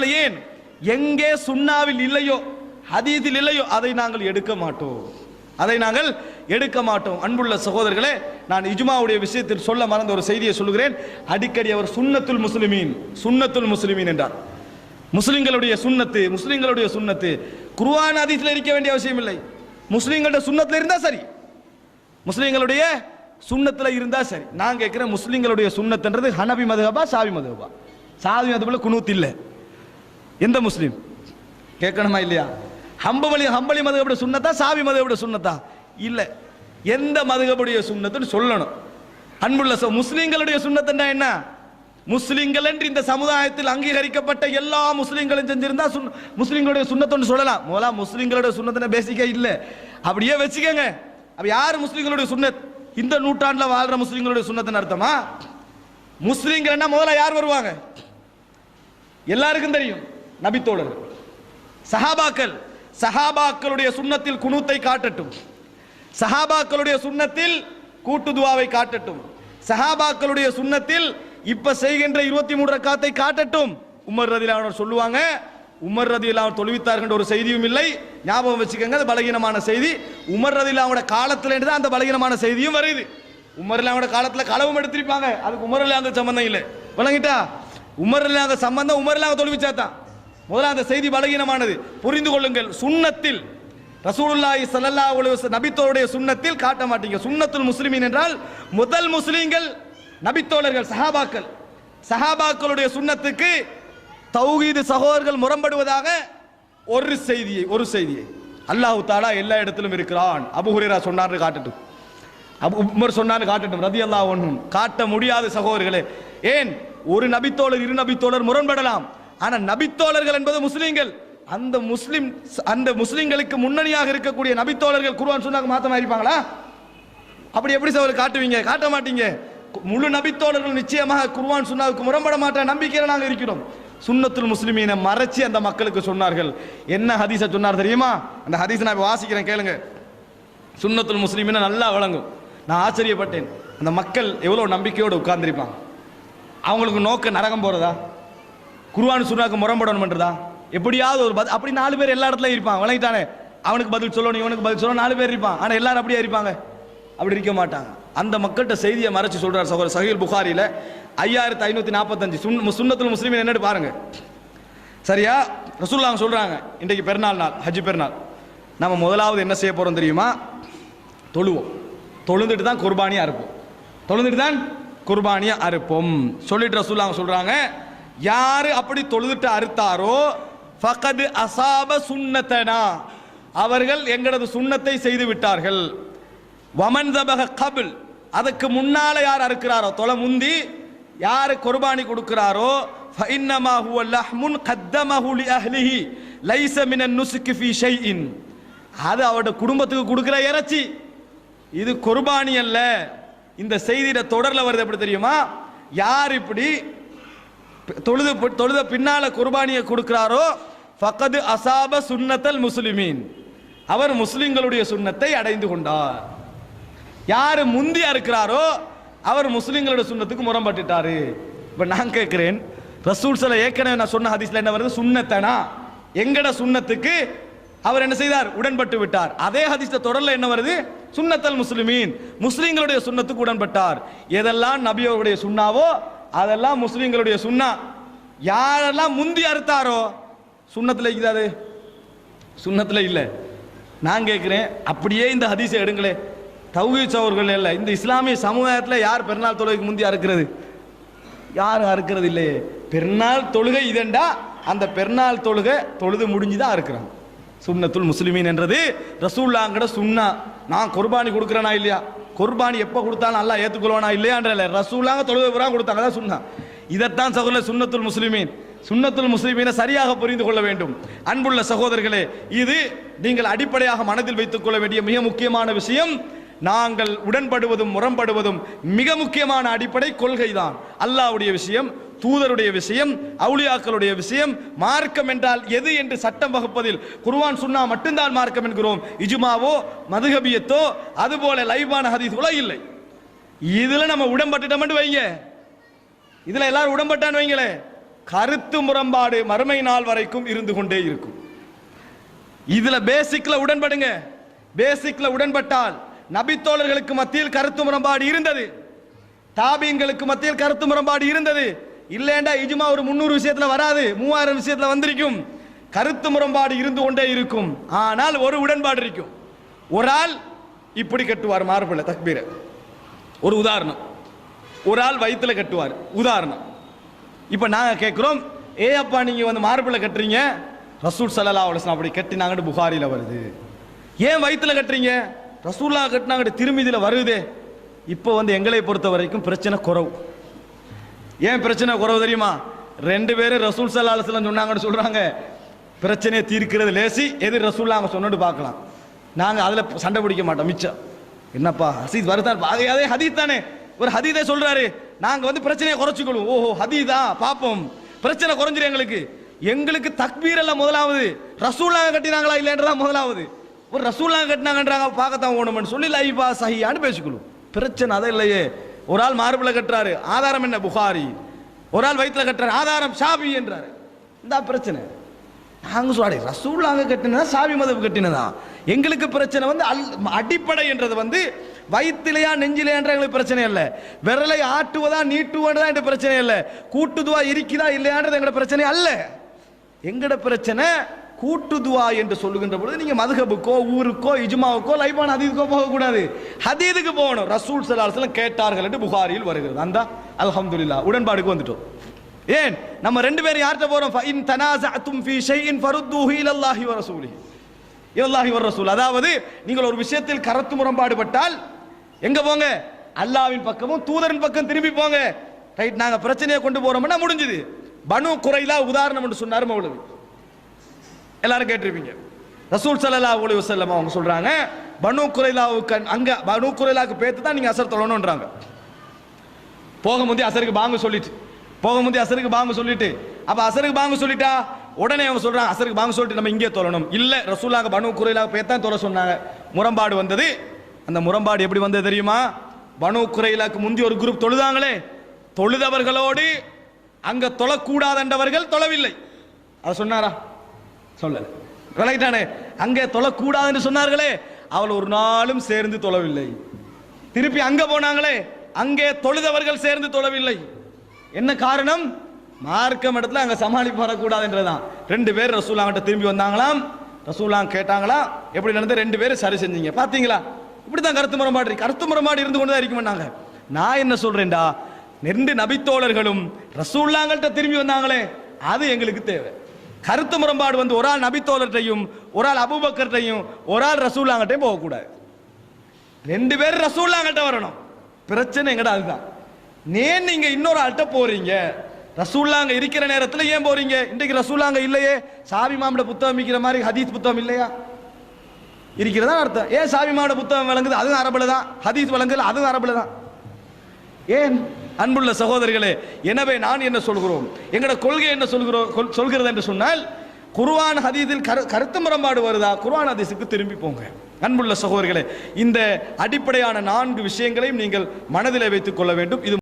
ஏன்? எங்கே சுண்ணாவில் இல்லையோ ஹதீதில் இல்லையோ அதை நாங்கள் எடுக்க மாட்டோம். அதை நாங்கள் எடுக்க மாட்டோம். அன்புள்ள சகோதரர்களே நான் இஜுமாவுடைய விஷயத்தில் சொல்ல மறந்த ஒரு செய்தியை சொல்கிறேன் அடிக்கடி அவர் சுண்ணத்துல் முஸ்லிமீன் சுண்ணத்துல் முஸ்லிமீன் என்றார். முஸ்லிம்களுடைய சுண்ணத்து முஸ்லிம்களுடைய சுண்ணத்து. குர்ஆன் அதிசயில் இருக்க வேண்டிய அவசியம் இல்லை. முஸ்லிம்களுடைய சுண்ணத்தில் இருந்தால் சரி. முஸ்லிம்களுடைய சுண்ணத்தில் இருந்தால் சரி. நான் கேட்குறேன் முஸ்லிம்களுடைய சுண்ணத்துன்றது ஹனபி மதுகபா சாவி மதுகபா சாவி மதுபில் குனூத் இல்லை. எந்த முஸ்லீம்? கேட்கணுமா இல்லையா? ஹம்பமலி ஹம்பலி மதுகபுடைய சுண்ணத்தா சாவி மதுகபுடைய சுண்ணத்தா? இல்லை. எந்த மதுகபுடைய சுண்ணத்துன்னு சொல்லணும். அன்புள்ள சோ முஸ்லிம்களுடைய சுண்ணத்துன்னா என்ன? முஸ்லீம்கள் என்று இந்த சமுதாயத்தில் அங்கீகரிக்கப்பட்ட எல்லா முஸ்லீம்களும் செஞ்சிருந்தா முஸ்லீம்களுடைய முஸ்லிம்களுடைய சொல்லலாம். முதலா முஸ்லீம்களுடைய சுண்ணத்தின பேசிக்க இல்லை. அப்படியே வச்சுக்கோங்க. அப்ப யார் முஸ்லீம்களுடைய சுண்ணத்? இந்த நூற்றாண்டுல வாழ்ற முஸ்லீம்களுடைய சுண்ணத்தின் அர்த்தமா? முஸ்லிம்கள்னா முதல்ல யார் வருவாங்க? எல்லாருக்கும் தெரியும். நபித்தோழர்கள். சஹாபாக்கள் சஹாபாக்களுடைய சுண்ணத்தில் குணூத்தை காட்டட்டும். சஹாபாக்களுடைய சுண்ணத்தில் கூட்டு துவாவை காட்டட்டும். சஹாபாக்களுடைய சுண்ணத்தில் இப்ப செய்கின்ற இருபத்தி மூன்று ரக்காத்தை காட்டட்டும். உமர் ரதில் அவர் சொல்லுவாங்க உமர் ரதியில் அவர் தொழுவித்தார்கள் ஒரு செய்தியும் இல்லை. ஞாபகம் வச்சுக்கோங்க அது பலகீனமான செய்தி. உமர் ரதிலாவோட அவங்களோட காலத்துல தான் அந்த பலகீனமான செய்தியும் வருது. உமர்ல அவங்களோட காலத்துல களவும் எடுத்திருப்பாங்க. அதுக்கு உமர்ல அந்த சம்பந்தம் இல்லை. விளங்கிட்டா? உமர்ல அந்த சம்பந்தம் உமர்ல அவங்க தொழுவிச்சா தான் முதல்ல அந்த செய்தி பலகீனமானது. புரிந்து கொள்ளுங்கள் சுண்ணத்தில் ரசூலுல்லாஹி ஸல்லல்லாஹு அலைஹி நபித்தோருடைய சுண்ணத்தில் காட்ட மாட்டீங்க. சுண்ணத்துல் முஸ்லிமீன் என்றால் முதல் முஸ்லிம்கள் நபித்தோழர்கள் சஹாபாக்கள். சஹாபாக்களுடைய சுண்ணத்துக்கு தௌஹீது சகோதரர்கள் முரம்படுவதாக ஒரு செய்தியை ஒரு செய்தியை. அல்லாஹ் தாலா எல்லா இடத்திலும் இருக்கிறான். அபு ஹுரைரா சொன்னார்னு காட்டட்டும். அபு உமர் சொன்னான்னு காட்டட்டும் ரதி அல்லாஹ் ஒன்றும் காட்ட முடியாத சகோதரர்களே ஏன்? ஒரு நபித்தோழர் இரு நபித்தோழர் முரண்படலாம். ஆனா நபித்தோழர்கள் என்பது முஸ்லீம்கள். அந்த முஸ்லிம் அந்த முஸ்லிம்களுக்கு முன்னணியாக இருக்கக்கூடிய நபித்தோழர்கள் குருவான் சொன்னாங்க மாத்தமா இருப்பாங்களா? அப்படி எப்படி சார் காட்டுவீங்க? காட்ட மாட்டீங்க. முழு நபித்தோழர்கள் நிச்சயமாக குருவான் சொன்னாவுக்கு முரம்பட மாட்ட நம்பிக்கையில் நாங்கள் இருக்கிறோம். சுன்னத்துல் முஸ்லிமீனை மறைச்சி அந்த மக்களுக்கு சொன்னார்கள். என்ன ஹதீஸை சொன்னார் தெரியுமா? அந்த ஹதீஸை நான் வாசிக்கிறேன் கேளுங்க. சுன்னத்துல் முஸ்லிமீனை நல்லா வழங்கும். நான் ஆச்சரியப்பட்டேன். அந்த மக்கள் எவ்வளோ நம்பிக்கையோடு உட்கார்ந்திருப்பாங்க. அவங்களுக்கு நோக்க நரகம் போகிறதா குருவான் சுனாக்கு முரம்படணும்ன்றதா? எப்படியாவது ஒரு பதில் அப்படி நாலு பேர் எல்லா இடத்துலையும் இருப்பாங்க விளங்கிட்டானே அவனுக்கு பதில் சொல்லணும் இவனுக்கு பதில் சொல்லணும் நாலு பேர் இருப்பான். ஆனால் எல்லாரும் அப்படியே இருப்பாங்க? அப்படி இருக்க மாட்டாங்க. அந்த மக்கள்கிட்ட செய்தியை மறைச்சு சொல்றார் சகோதர சஹீல் புகாரியில் ஐயாயிரத்தி ஐநூற்றி நாற்பத்தஞ்சு சுன் சுண்ணத்தில் முஸ்லீம் என்னன்னு பாருங்க. சரியா? ரசூல்லாங்க சொல்கிறாங்க இன்றைக்கு பெருநாள் நாள் ஹஜ் பெருநாள். நம்ம முதலாவது என்ன செய்ய போகிறோம் தெரியுமா? தொழுவோம். தொழுந்துட்டு தான் குர்பானியாக இருப்போம். தொழுந்துட்டு தான் குர்பானியாக அறுப்போம் சொல்லிட்டு ரசூல்லாங்க சொல்கிறாங்க யாரு அப்படி தொழுதுட்டு அறுத்தாரோ ஃபகது அசாப சுண்ணத்தனா அவர்கள் எங்களது சுண்ணத்தை செய்து விட்டார்கள். வமன் தபக கபில். அதுக்கு முன்னால யார் அறுக்கிறாரோ தொலை முந்தி யார் குர்பானி கொடுக்கிறாரோ ஃபஇன்னமா ஹுவ லஹ்முன் கத்தமஹு லி அஹ்லிஹி லைஸ மினன் நுஸ்கி ஃபீ ஷைஇன். அது அவருடைய குடும்பத்துக்கு கொடுக்கிற இறைச்சி. இது குர்பானி அல்ல. இந்த செய்தியில தொடர்ல வருது எப்படி தெரியுமா? யார் இப்படி தொழுது தொழுத பின்னால குர்பானியை கொடுக்கிறாரோ ஃபகது அசாப சுன்னத்தல் முஸ்லிமீன். அவர் முஸ்லிம்களுடைய சுண்ணத்தை அடைந்து கொண்டார். யார் முந்தியா இருக்கிறாரோ அவர் முஸ்லிம்களுடைய சுண்ணத்துக்கு முரம்பட்டுட்டாரு இப்போ நான் கேட்குறேன் ரசூல் சில ஏற்கனவே நான் சொன்ன ஹதீஸ்ல என்ன வருது? சுண்ணத்தனா எங்கட சுண்ணத்துக்கு அவர் என்ன செய்தார்? உடன்பட்டு விட்டார். அதே ஹதீஸ்ல தொடரில் என்ன வருது? சுண்ணத்தல் முஸ்லிமீன். முஸ்லிம்களுடைய சுண்ணத்துக்கு உடன்பட்டார். எதெல்லாம் நபி அவருடைய சுண்ணாவோ அதெல்லாம் முஸ்லீம்களுடைய சுண்ணா. யாரெல்லாம் முந்தி அறுத்தாரோ சுண்ணத்தில் இருக்குது அது. இல்லை. நான் கேட்குறேன் அப்படியே இந்த ஹதீஸை எடுங்களே தௌஹீத் அவர்கள் இல்லை இந்த இஸ்லாமிய சமுதாயத்தில் யார் பெருநாள் தொழுகைக்கு முந்தி அறுக்கிறது? யாரும் அறுக்கிறது இல்லையே. பெருநாள் தொழுகை இதெண்டா? அந்த பெருநாள் தொழுகை தொழுது முடிஞ்சு தான் அறுக்கிறாங்க. சுண்ணத்துள் முஸ்லிமீன் என்றது ரசூல்லாங்கட சுண்ணா. நான் குர்பானி கொடுக்குறேனா இல்லையா? குர்பானி எப்போ கொடுத்தாலும் நல்லா ஏற்றுக்கொள்வானா இல்லையான்றல ரசூலாக தொழுகை புறா கொடுத்தாங்க. தான் சொன்னான் இதைத்தான் சகோதரர் சுன்னத்துல் முஸ்லிமீன். சுன்னத்துல் முஸ்லிமீனை சரியாக புரிந்து கொள்ள வேண்டும். அன்புள்ள சகோதரர்களே இது நீங்கள் அடிப்படையாக மனதில் வைத்துக் கொள்ள வேண்டிய மிக முக்கியமான விஷயம். நாங்கள் உடன்படுவதும் முரண்படுவதும் மிக முக்கியமான அடிப்படை கொள்கைதான். அல்லாஹ்வுடைய விஷயம். தூதருடைய விஷயம் அவுளியாக்களுடைய விஷயம் மார்க்கம் என்றால் எது என்று சட்டம் வகுப்பதில் குருவான் சுன்னா மட்டும்தான் மார்க்கம் என்கிறோம். இஜுமாவோ மதுகபியத்தோ அதுபோல லைவான ஹதீஸ்களோ இல்லை. இதுல நம்ம உடன்பட்டுட்டோம்னு வைங்க. இதுல எல்லாரும் உடம்பட்டான்னு வைங்களே. கருத்து முரண்பாடு மறுமை நாள் வரைக்கும் இருந்து கொண்டே இருக்கும். இதுல பேசிக்ல உடன்படுங்க. பேசிக்ல உடன்பட்டால் நபித்தோழர்களுக்கு மத்தியில் கருத்து முரண்பாடு இருந்தது. தாபியங்களுக்கு மத்தியில் கருத்து முரண்பாடு இருந்தது. இல்லைண்டா இஜுமா ஒரு முந்நூறு விஷயத்துல வராது மூவாயிரம் விஷயத்துல வந்திருக்கும். கருத்து முரண்பாடு இருந்து கொண்டே இருக்கும். ஆனால் ஒரு உடன்பாடு இருக்கும். ஒரு ஆள் இப்படி கட்டுவார் மார்பில் தக்பீர. ஒரு உதாரணம். ஒரு ஆள் வயிற்றுல கட்டுவார் உதாரணம். இப்போ நாங்கள் கேட்குறோம் ஏ அப்பா நீங்கள் வந்து மார்பில் கட்டுறீங்க? ரசூல் சல்லா அலுவலாம் அப்படி கட்டினாங்கன்னு புகாரியில் வருது. ஏன் வயிற்றுல கட்டுறீங்க? ரசூல்லா கட்டினாங்கட்டு திரும்பிதில் வருதே. இப்போ வந்து எங்களை பொறுத்த வரைக்கும் பிரச்சனை குறவு. ஏன் பிரச்சனை குறவு தெரியுமா? ரெண்டு பேரும் ரசூல் சல்லா அலுவலம் சொன்னாங்கன்னு சொல்கிறாங்க பிரச்சனையை தீர்க்கிறது லேசி எது ரசூல்லா அவங்க சொன்னது பார்க்கலாம். நாங்கள் அதில் சண்டை பிடிக்க மாட்டோம் மிச்சம். என்னப்பா ஹசீத் வருதான் அதே அதே ஹதீத் தானே. ஒரு ஹதீதே சொல்றாரு. நாங்கள் வந்து பிரச்சனையை குறைச்சிக்கொள்வோம். ஓஹோ ஹதீதா பார்ப்போம். பிரச்சனை குறைஞ்சிரும் எங்களுக்கு. எங்களுக்கு தக்பீர் எல்லாம் முதலாவது. ரசூல்லாங்க கட்டினாங்களா இல்லைன்றதா முதலாவது. ஒரு ரசூல்லாங்க கட்டினாங்கன்றாங்க பார்க்கத்தான் ஓணும்னு சொல்லி லைஃபா சஹியான்னு பேசிக்கொள்ளும் பிரச்சனை அதை இல்லையே. ஒரு ஆள் மார்பில் கட்டுறாரு ஆதாரம் என்ன? புகாரி. ஒரு ஆள் வயிற்றில் கட்டுறாரு ஆதாரம் ஷாபி என்றாரு. இந்த பிரச்சனை. நாங்க ரசூல் ரசூல்லாங்க கட்டினதா சாவி மதம் கட்டினதா? எங்களுக்கு பிரச்சனை வந்து அல் அடிப்படை என்றது வந்து வயிற்றிலையா நெஞ்சிலையான்ற எங்களுக்கு பிரச்சனை இல்லை. விரலை ஆட்டுவதா நீட்டுவதா என்ற பிரச்சனை இல்லை. கூட்டுதுவா இருக்குதா இல்லையான்றது எங்களோட பிரச்சனை அல்ல. எங்களோட பிரச்சனை கூட்டுதுவா என்று சொல்லுகின்ற பொழுது நீங்கள் மதுகபுக்கோ ஊருக்கோ இஜுமாவுக்கோ லைபான் ஹதீதுக்கோ போகக்கூடாது. ஹதீதுக்கு போகணும். ரசூல் சலாசலம் கேட்டார்கள் என்று புகாரியில் வருகிறது. அந்த அலமதுல்லா உடன்பாடுக்கு வந்துட்டோம். ஏன்? நம்ம ரெண்டு பேரும் யார்கிட்ட போறோம்? இன் தனாசஅத்தும் ஃபீ ஷைஇன் ஃபருத்தூஹி இலல்லாஹி வ ரசூலிஹி. இலல்லாஹி வ ரசூல். அதாவது நீங்கள் ஒரு விஷயத்தில் கருத்து முரண்பாடு பட்டால் எங்க போங்க? அல்லாஹ்வின் பக்கமும் தூதரின் பக்கம் திரும்பி போங்க. ரைட் நாங்க பிரச்சனையை கொண்டு போறோம்னா முடிஞ்சது. பனு குறைலா உதாரணம் என்று சொன்னார் மௌலவி. எல்லாரும் கேட்டிருப்பீங்க. ரசூல் சல்லா ஒளி வசல்லம் அவங்க சொல்றாங்க பனு குறைலாவுக்கு அங்க பனு குறைலாவுக்கு பேத்து தான் நீங்க அசர் தொழணுன்றாங்க போக முந்தைய அசருக்கு பாங்க சொல்லிட்டு போக முந்தைய அசருக்கு பாங்க சொல்லிட்டு அப்ப அசருக்கு பாங்க சொல்லிட்டா உடனே அவங்க சொல்றாங்க அசருக்கு பாங்க சொல்லிட்டு நம்ம இங்கே தொழணும். இல்ல ரசூலாக பனு குறைலாக பேத்தான் தொலை சொன்னாங்க. முரண்பாடு வந்தது. அந்த முரண்பாடு எப்படி வந்தது தெரியுமா? பனு குறைலாக்கு முந்தி ஒரு குரூப் தொழுதாங்களே தொழுதவர்களோடு அங்க தொழக்கூடாதென்றவர்கள் தொழவில்லை. அதை சொன்னாரா? சொல்லலை விலகிட்டானே அங்கே தொழக்கூடாதுன்னு சொன்னார்களே அவள் ஒரு நாளும் சேர்ந்து தொழவில்லை. திருப்பி அங்கே போனாங்களே அங்கே தொழுதவர்கள் சேர்ந்து தொழவில்லை. என்ன காரணம்? மார்க்கம் இடத்துல அங்கே சமாளிப்பு வரக்கூடாதுன்றதுதான் ரெண்டு பேர் ரசூலாங்கிட்ட திரும்பி வந்தாங்களாம். ரசூலாங்க கேட்டாங்களாம் எப்படி நடந்து ரெண்டு பேரும் சரி செஞ்சீங்க. பாத்தீங்களா? இப்படிதான் கருத்து முரமாடு கருத்து முரமாடு இருந்து கொண்டு தான் இருக்குமாங்க நான் என்ன சொல்கிறேன்டா ரெண்டு நபித்தோழர்களும் ரசூல்லாங்கள்ட்ட திரும்பி வந்தாங்களே அது எங்களுக்கு தேவை. கருத்து முரண்பாடு வந்து ஒரு ஆள் நபித்தோழர்கிட்டையும் ஒரு ஆள் அபூபக்கர்கிட்டையும் ஒரு ஆள் ரசூல்லாங்கிட்டையும் போகக்கூடாது. ரெண்டு பேர் ரசூல்லாங்கிட்ட வரணும். பிரச்சனை எங்கடா அதுதான். ஏன் நீங்க இன்னொரு ஆள்கிட்ட போறீங்க? ரசூல்லாங்க இருக்கிற நேரத்தில் ஏன் போறீங்க? இன்றைக்கு ரசூல்லாங்க இல்லையே. சாவி மாமிட புத்தகம் விற்கிற மாதிரி ஹதீஸ் புத்தகம் இல்லையா? இருக்கிறதா அர்த்தம். ஏன் சாவி மாமிட புத்தகம் விளங்குது? அதுவும் அரபில் தான். ஹதீஸ் விளங்குது அதுவும் அரபில் தான். ஏன்? அன்புள்ள சகோதரிகளே எனவே நான் என்ன சொல்கிறோம்? எங்களோட கொள்கை என்ன சொல்கிறோம் கொல்- சொல்கிறது என்று சொன்னால் குருவான் ஹதீதில் கரு கருத்து முரண்பாடு வருதா? குருவான் ஹதீஸுக்கு திரும்பி போங்க. அன்புள்ள சகோதரிகளே இந்த அடிப்படையான நான்கு விஷயங்களையும் நீங்கள் மனதில் வைத்துக் கொள்ள வேண்டும். இது